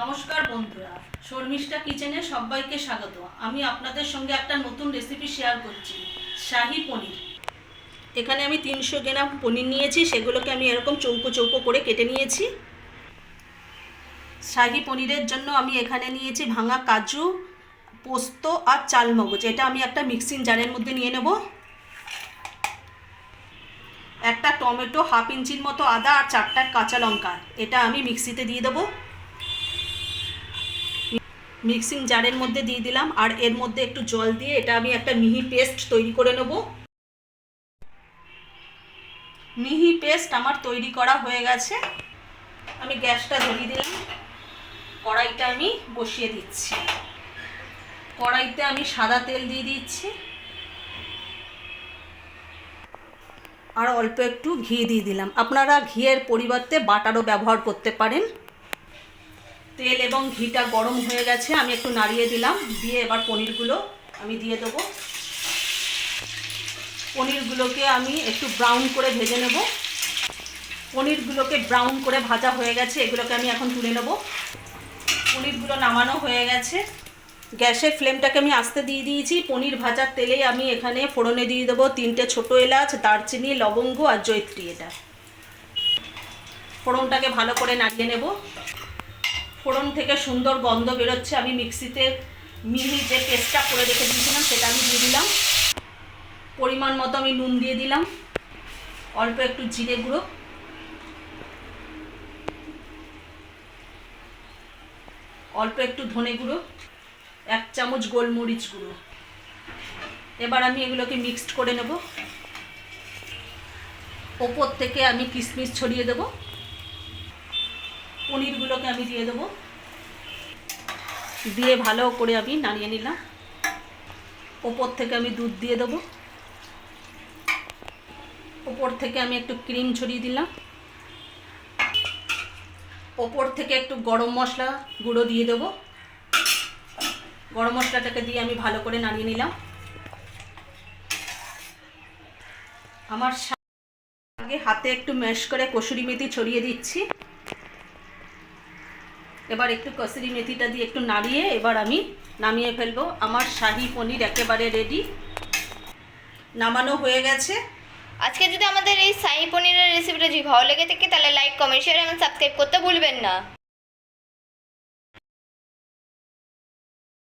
নমস্কার বন্ধুরা, শর্মিষ্ঠা কিচেনে সবাইকে স্বাগত। আমি আপনাদের সঙ্গে একটা নতুন রেসিপি শেয়ার করছি, শাহি পনির। এখানে আমি তিনশো গ্রাম পনির নিয়েছি, সেগুলোকে আমি এরকম চৌকো চৌকো করে কেটে নিয়েছি। শাহি পনিরের জন্য আমি এখানে নিয়েছি ভাঙা কাজু, পোস্ত আর চালমগজ। এটা আমি একটা মিক্সিং জারের মধ্যে নিয়ে নেব। একটা টমেটো হাফ ইঞ্চির মতো আদা আর চারটা কাঁচা লঙ্কা। এটা আমি মিক্সিতে দিয়ে দেবো। মিক্সিং জারের মধ্যে দিয়ে দিলাম আর এর মধ্যে একটু জল দিয়ে এটা আমি একটা মিহি পেস্ট তৈরি করে নেব। মিহি পেস্ট আমার তৈরি করা হয়ে গেছে। আমি গ্যাসটা ধরিয়ে দিলাম। কড়াইটা আমি বসিয়ে দিচ্ছি। কড়াইতে আমি সাদা তেল দিয়ে দিচ্ছি। আর অল্প একটু ঘি দিয়ে দিলাম। আপনারা ঘিয়ের পরিবর্তে বাটারও ব্যবহার করতে পারেন। তেল এবং ঘিটা গরম হয়ে গেছে, আমি একটু নাড়িয়ে দিলাম, দিয়ে এবার পনিরগুলো আমি দিয়ে দেবো। পনিরগুলোকে আমি একটু ব্রাউন করে ভেজে নেব। পনিরগুলোকে ব্রাউন করে ভাজা হয়ে গেছে, এগুলোকে আমি এখন তুলে নেব। পনিরগুলো নামানো হয়ে গেছে। গ্যাসের ফ্লেমটাকে আমি আস্তে দিয়ে দিয়েছি। পনির ভাজার তেলেই আমি এখানে ফোড়নে দিয়ে দেবো তিনটে ছোটো এলাচ, দারচিনি, লবঙ্গ আর জৈত্রী এটা। ফোড়নটাকে ভালো করে নাড়িয়ে নেব। ফোড়ন থেকে সুন্দর গন্ধ বেরোচ্ছে। আমি মিক্সিতে মিহি যে পেস্টটা করে রেখে দিয়েছিলাম, সেটা আমি দিয়ে দিলাম। পরিমাণ মতো আমি নুন দিয়ে দিলাম। অল্প একটু জিরে গুঁড়ো। অল্প একটু ধনে গুঁড়ো। এক চামচ গোলমরিচ গুঁড়ো। এবার আমি এগুলোকে মিক্সড করে নেব। ওপর থেকে আমি কিশমিশ ছড়িয়ে দেবো। পনিরগুলোকে আমি দিয়ে দেবো। দিয়ে ভালো করে আমি নাড়িয়ে নিলাম। ওপর থেকে আমি দুধ দিয়ে দেবো। ওপর থেকে আমি একটু ক্রিম ছড়িয়ে দিলাম। ওপর থেকে একটু গরম মশলা গুঁড়ো দিয়ে দেবো। গরম মশলাটাকে দিয়ে আমি ভালো করে নাড়িয়ে নিলাম। আমার আগে হাতে একটু ম্যাশ করে কসুরি মেথি ছড়িয়ে দিচ্ছি। এবার একটু কসুরি মেথিটা দিয়ে একটু নাড়িয়ে এবার আমি নামিয়ে ফেলব। আমার শাহি পনির একেবারে রেডি নামানো হয়ে গেছে। আজকে যদি আমাদের এই শাহি পনিরের রেসিপিটা যদি ভালো লেগে থাকে, তাহলে লাইক কমেন্ট শেয়ার এবং সাবস্ক্রাইব করতে ভুলবেন না।